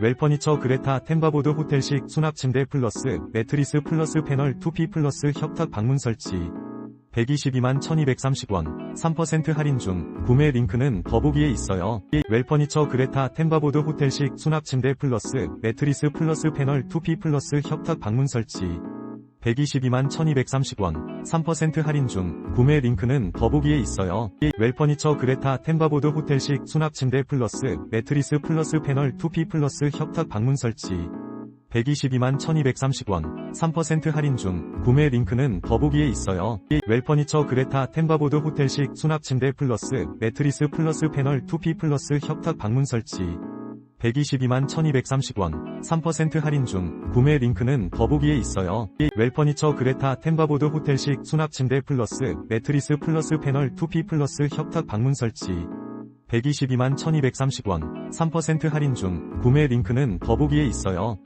웰퍼니처 그레타 템바보드 호텔식 수납 침대 플러스 매트리스 플러스 패널 2P 플러스 협탁 방문 설치. 122만 1230원. 3% 할인 중 구매 링크는 더보기에 있어요. 웰퍼니처 그레타 템바보드 호텔식 수납 침대 플러스 매트리스 플러스 패널 2P 플러스 협탁 방문 설치 122만 1230원 3% 할인 중 구매 링크는 더보기에 있어요. 웰퍼니처 그레타 템바보드 호텔식 수납 침대 플러스 매트리스 플러스 패널 2P 플러스 협탁 방문 설치 122만 1230원 3% 할인 중 구매 링크는 더보기에 있어요. 웰퍼니처 그레타 템바보드 호텔식 수납 침대 플러스 매트리스 플러스 패널 2P 플러스 협탁 방문 설치 122만 1230원 3% 할인 중 구매 링크는 더보기에 있어요. 웰퍼니처 그레타 템바보드 호텔식 수납 침대 플러스 매트리스 플러스 패널 2P 플러스 협탁 방문 설치 122만 1230원 3% 할인 중 구매 링크는 더보기에 있어요.